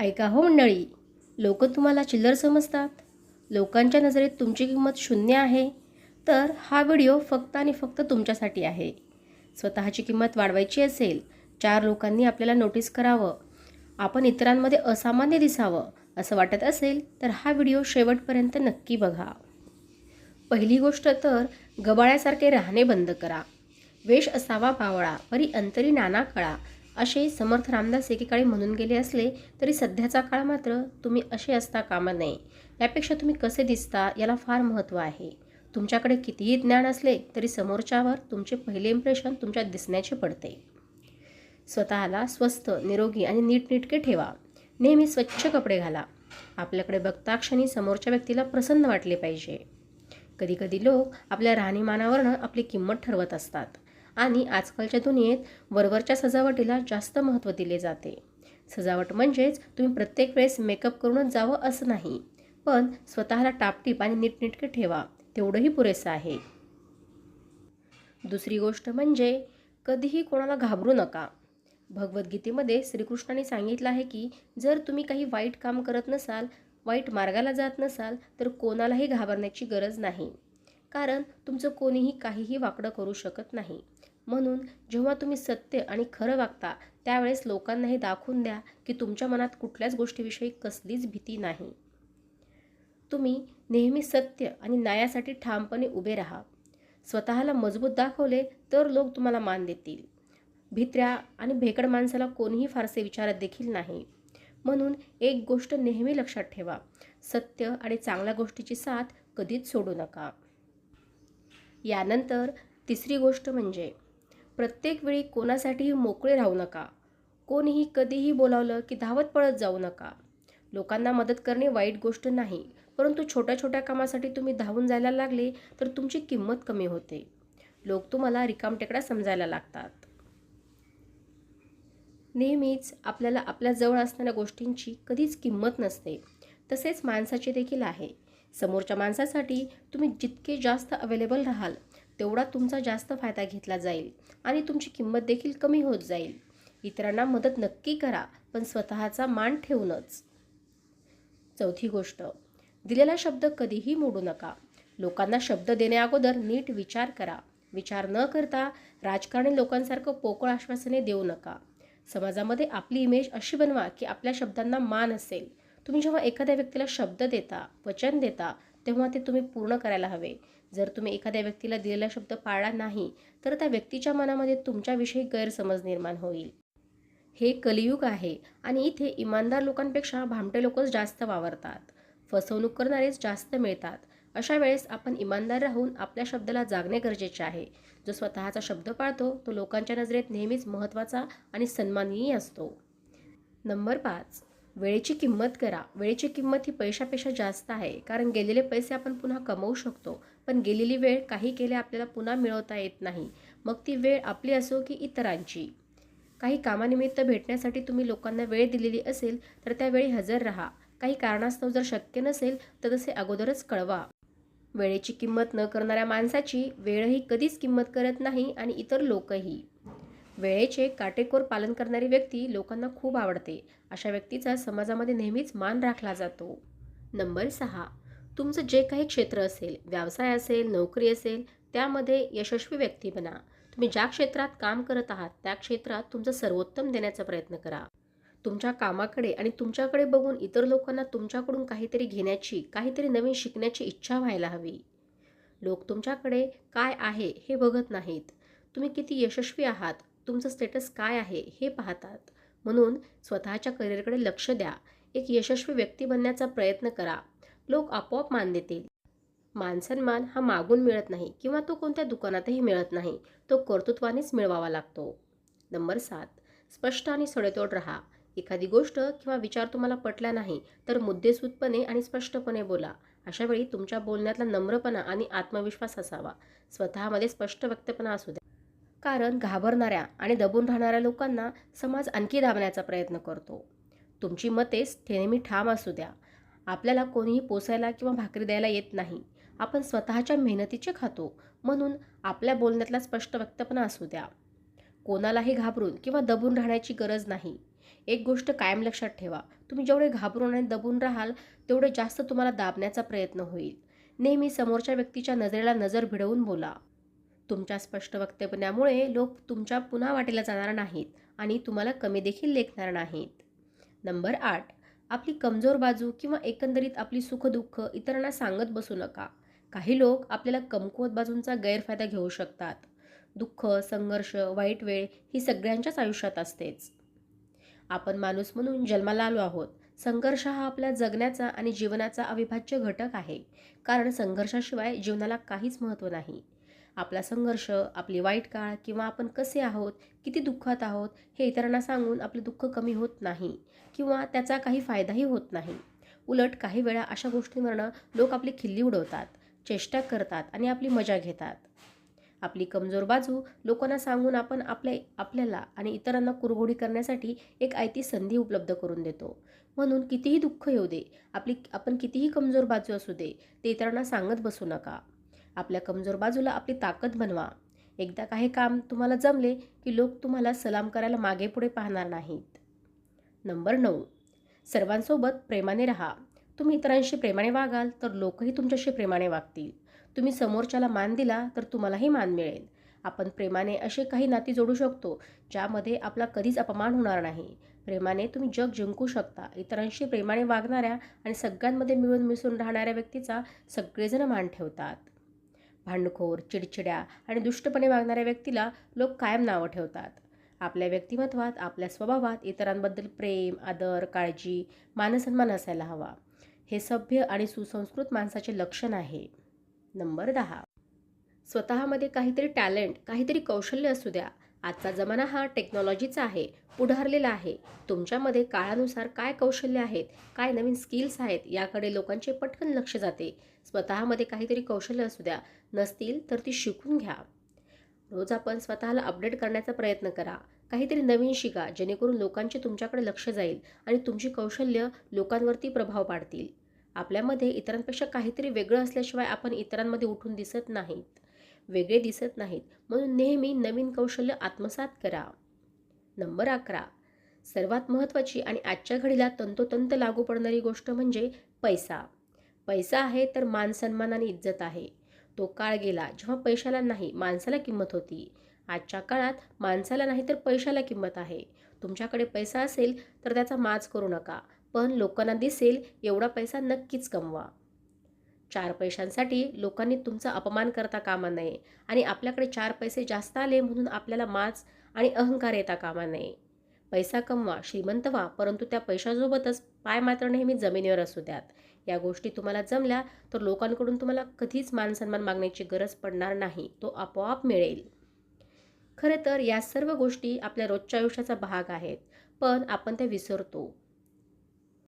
ऐका हो मंडळी लोक तुम्हाला चिल्लर समजतात. लोकांच्या नजरेत तुमची किंमत शून्य आहे तर हा व्हिडिओ फक्त आणि फक्त तुमच्यासाठी आहे. स्वतःची किंमत वाढवायची असेल चार लोकांनी आपल्याला नोटीस करावं. आपण इतरांमध्ये असामान्य दिसावं असं वाटत असेल तर हा व्हिडिओ शेवटपर्यंत नक्की बघा. पहिली गोष्ट तर गबाळ्यासारखे राहणे बंद करा. वेश असावा पावळा परी अंतरी नाना कळा. असे समर्थ रामदास एकेकाळी म्हणून गेले असले तरी सध्याचा काळ मात्र तुम्ही असे असता कामा नये. यापेक्षा तुम्ही कसे दिसता याला फार महत्त्व आहे. तुमच्याकडे कितीही ज्ञान असले तरी समोरच्यावर तुमचे पहिले इम्प्रेशन तुमच्या दिसण्याचे पडते. स्वतःला स्वस्त निरोगी आणि नीटनेटके ठेवा. नेहमी स्वच्छ कपडे घाला. आपल्याकडे बघता क्षणी समोरच्या व्यक्तीला प्रसन्न वाटले पाहिजे. कधीकधी लोक आपल्या राहणीमानावरनं आपली किंमत ठरवत असतात. आणि आजकालच्या दुनियेत वरवरच्या सजावटीला जास्त महत्त्व दिले जाते. सजावट म्हणजेच तुम्ही प्रत्येक वेळेस मेकअप करूनच जावं असं नाही पण स्वतःला टापटीप आणि नीटनेटके ठेवा तेवढंही पुरेसं आहे. दुसरी गोष्ट म्हणजे कधीही कोणाला घाबरू नका. भगवद्गीतेमध्ये श्रीकृष्णाने सांगितलं आहे की जर तुम्ही काही वाईट काम करत नसाल वाईट मार्गाला जात नसाल तर कोणालाही घाबरण्याची गरज नाही. कारण तुमचं कोणीही काहीही वाकडं करू शकत नाही. म्हणून जेव्हा तुम्ही सत्य आणि खरं वागता त्यावेळेस लोकांना हे दाखवून द्या की तुमच्या मनात कुठल्याच गोष्टीविषयी कसलीच भीती नाही. तुम्ही नेहमी सत्य आणि न्यायासाठी ठामपणे उभे राहा. स्वतःला मजबूत दाखवले तर लोक तुम्हाला मान देतील. भित्र्या आणि भेकड माणसाला कोणीही फारसे विचारत देखील नाही. म्हणून एक गोष्ट नेहमी लक्षात ठेवा सत्य आणि चांगल्या गोष्टीची साथ कधीच सोडू नका. यानंतर तिसरी गोष्ट म्हणजे प्रत्येक वेळी कोणासाठीही मोकळे राहू नका. कोणीही कधीही बोलावलं की धावत पळत जाऊ नका. लोकांना मदत करणे वाईट गोष्ट नाही परंतु छोट्या छोट्या कामासाठी तुम्ही धावून जायला लागले तर तुमची किंमत कमी होते. लोक तुम्हाला रिकामटेकडा समजायला लागतात. नेहमीच आपल्याला आपल्या जवळ असणाऱ्या गोष्टींची कधीच किंमत नसते. तसेच माणसाचे देखील आहे. समोरच्या माणसासाठी तुम्ही जितके जास्त अवेलेबल राहाल तेवढा तुमचा जास्त फायदा घेतला जाईल आणि तुमची किंमत देखील कमी होत जाईल. इतरांना मदत नक्की करा पण स्वतःचा मान ठेवूनच. चौथी गोष्ट दिलेला शब्द कधीही मोडू नका. लोकांना शब्द देण्याअगोदर नीट विचार करा. विचार न करता राजकारणी लोकांसारखं पोकळ आश्वासने देऊ नका. समाजामध्ये आपली इमेज अशी बनवा की आपल्या शब्दांना मान असेल. तुम्ही जेव्हा एखाद्या व्यक्तीला शब्द देता वचन देता तेव्हा ते तुम्ही पूर्ण करायला हवे. जर तुम्ही एखाद्या व्यक्तीला दिलेला शब्द पाळला नाही तर त्या व्यक्तीच्या मनामध्ये तुमच्याविषयी गैरसमज निर्माण होईल. हे कलियुग आहे आणि इथे इमानदार लोकांपेक्षा भामटे लोकच जास्त वावरतात. फसवणूक करणारेच जास्त मिळतात. अशा वेळेस आपण इमानदार राहून आपल्या शब्दाला जागणे गरजेचे आहे. जो स्वतःचा शब्द पाळतो तो लोकांच्या नजरेत नेहमीच महत्त्वाचा आणि सन्माननीय असतो. नंबर पाच. वेळेची किंमत करा. वेळेची किंमत ही पैशापेक्षा जास्त आहे. कारण गेलेले पैसे आपण पुन्हा कमवू शकतो. पण गेलेली वेळ काही केले आपल्याला पुन्हा मिळवता येत नाही. मग ती वेळ आपली असो की इतरांची. काही कामानिमित्त भेटण्यासाठी तुम्ही लोकांना वेळ दिलेली असेल तर त्यावेळी हजर राहा. काही कारणास्तव जर शक्य नसेल तर तसे अगोदरच कळवा. वेळेची किंमत न करणाऱ्या माणसाची वेळही कधीच किंमत करत नाही आणि इतर लोकही. वेळेचे काटेकोर पालन करणारी व्यक्ती लोकांना खूप आवडते. अशा व्यक्तीचा समाजामध्ये नेहमीच मान राखला जातो. नंबर सहा. तुमचं जे काही क्षेत्र असेल व्यवसाय असेल नोकरी असेल त्यामध्ये यशस्वी व्यक्ती बना. तुम्ही ज्या क्षेत्रात काम करत आहात त्या क्षेत्रात तुमचं सर्वोत्तम देण्याचा प्रयत्न करा. तुमच्या कामाकडे आणि तुमच्याकडे बघून इतर लोकांना तुमच्याकडून काहीतरी घेण्याची काहीतरी नवीन शिकण्याची इच्छा व्हायला हवी. लोक तुमच्याकडे काय आहे हे बघत नाहीत. तुम्ही किती यशस्वी आहात तुमचं स्टेटस काय आहे हे पाहतात. म्हणून स्वतःच्या करिअरकडे लक्ष द्या. एक यशस्वी व्यक्ती बनण्याचा प्रयत्न करा. लोक आपोआप मान देतील. मानसन्मान हा मागून मिळत नाही किंवा तो कोणत्या दुकानातही मिळत नाही. तो कर्तृत्वानेच मिळवावा लागतो. नंबर सात. स्पष्ट आणि सडेतोड राहा. एखादी गोष्ट किंवा विचार तुम्हाला पटला नाही तर मुद्देसूदपणे आणि स्पष्टपणे बोला. अशावेळी तुमच्या बोलण्यातला नम्रपणा आणि आत्मविश्वास असावा. स्वतःमध्ये स्पष्ट व्यक्तपणा असू द्या. कारण घाबरणाऱ्या आणि दबून राहणाऱ्या लोकांना समाज आणखी दाबण्याचा प्रयत्न करतो. तुमची मतेच नेहमी ठाम असू द्या. आपल्याला कोणीही पोसायला किंवा भाकरी द्यायला येत नाही. आपण स्वतःच्या मेहनतीचे खातो. म्हणून आपल्या बोलण्यातला स्पष्ट व्यक्तपणा असू द्या. कोणालाही घाबरून किंवा दबून राहण्याची गरज नाही. एक गोष्ट कायम लक्षात ठेवा. तुम्ही जेवढे घाबरून आणि दबून राहाल तेवढे जास्त तुम्हाला दाबण्याचा प्रयत्न होईल. नेहमी समोरच्या व्यक्तीच्या नजरेला नजर भिडवून बोला. तुमच्या स्पष्ट वक्तव्यामुळे लोक तुमच्या पुन्हा वाटेला जाणार नाहीत आणि तुम्हाला कमी देखील लेखणार नाहीत. नंबर आठ. आपली कमजोर बाजू किंवा एकंदरीत आपली सुखदुःख इतरांना सांगत बसू नका. काही लोक आपल्याला कमकुवत बाजूंचा गैरफायदा घेऊ शकतात. दुःख संघर्ष वाईट वेळ ही सगळ्यांच्याच आयुष्यात असतेच. आपण माणूस म्हणून जन्माला आलो आहोत. संघर्ष हा आपल्या जगण्याचा आणि जीवनाचा अविभाज्य घटक आहे. कारण संघर्षाशिवाय जीवनाला काहीच महत्त्व नाही. आपला संघर्ष आपली वाईट काळ किंवा आपण कसे आहोत किती दुःखात आहोत हे इतरांना सांगून आपले दुःख कमी होत नाही किंवा त्याचा काही फायदाही होत नाही. उलट काही वेळा अशा गोष्टींवरनं लोक आपली खिल्ली उडवतात चेष्टा करतात आणि आपली मजा घेतात. आपली कमजोर बाजू लोकांना सांगून आपण आपल्या आपल्याला आणि इतरांना कुरघोडी करण्यासाठी एक आयती संधी उपलब्ध करून देतो. म्हणून कितीही दुःख येऊ दे आपली आपण कितीही कमजोर बाजू असू दे ते इतरांना सांगत बसू नका. आपल्या कमजोर बाजूला आपली ताकद बनवा. एकदा काही काम तुम्हाला जमले की लोक तुम्हाला सलाम करायला मागे पुढे पाहणार नाहीत. नंबर नऊ. सर्वांसोबत प्रेमाने राहा. तुम्ही इतरांशी प्रेमाने वागाल तर लोकही तुमच्याशी प्रेमाने वागतील. तुम्ही समोरच्याला मान दिला तर तुम्हालाही मान मिळेल. आपण प्रेमाने असे काही नाती जोडू शकतो ज्यामध्ये आपला कधीच अपमान होणार नाही. प्रेमाने तुम्ही जग जिंकू शकता. इतरांशी प्रेमाने वागणाऱ्या आणि सगळ्यांमध्ये मिळून मिसळून राहणाऱ्या व्यक्तीचा सगळेजण मान ठेवतात. भांडखोर चिडचिड्या आणि दुष्टपणे वागणाऱ्या व्यक्तीला लोक कायम नावं ठेवतात. आपल्या व्यक्तिमत्वात आपल्या स्वभावात इतरांबद्दल प्रेम आदर काळजी मानसन्मान असायला हवा. हे सभ्य आणि सुसंस्कृत माणसाचे लक्षण आहे. नंबर दहा. स्वतःमध्ये काहीतरी टॅलेंट काहीतरी कौशल्य असू द्या. आजचा जमाना हा टेक्नॉलॉजीचा आहे पुढारलेला आहे. तुमच्यामध्ये काळानुसार काय कौशल्य आहेत काय नवीन स्किल्स आहेत याकडे लोकांचे पटकन लक्ष जाते. स्वतःमध्ये काहीतरी कौशल्य असू द्या नसतील तर ती शिकून घ्या. रोज आपण स्वतःला अपडेट करण्याचा प्रयत्न करा. काहीतरी नवीन शिका जेणेकरून लोकांचे तुमच्याकडे लक्ष जाईल आणि तुमची कौशल्य लोकांवरती प्रभाव पाडतील. आपल्यामध्ये इतरांपेक्षा काहीतरी वेगळं असल्याशिवाय आपण इतरांमध्ये उठून दिसत नाहीत. वेगळे दिसत नाहीत. म्हणून नेहमी नवीन कौशल्य आत्मसात करा. नंबर अकरा. सर्वात महत्त्वाची आणि आजच्या घडीला तंतोतंत लागू पडणारी गोष्ट म्हणजे पैसा. पैसा आहे तर मान सन्मान आणि इज्जत आहे. तो काळ गेला जेव्हा पैशाला नाही माणसाला किंमत होती. आजच्या काळात माणसाला नाही तर पैशाला किंमत आहे. तुमच्याकडे पैसा असेल तर त्याचा माज करू नका. पण लोकांना दिसेल एवढा पैसा नक्कीच कमवा. चार पैशांसाठी लोकांनी तुमचा अपमान करता कामा नये आणि आपल्याकडे चार पैसे जास्त आले म्हणून आपल्याला माज आणि अहंकार येता कामा नये. पैसा कमवा श्रीमंत व्हा परंतु त्या पैशासोबतच पाय मात्र नेहमी जमिनीवर असू द्यात. या गोष्टी तुम्हाला जमल्या तर लोकांकडून तुम्हाला कधीच मानसन्मान मागण्याची गरज पडणार नाही तो आपोआप मिळेल. खरे तर या सर्व गोष्टी आपल्या रोजच्या आयुष्याचा भाग आहेत पण आपण त्या विसरतो.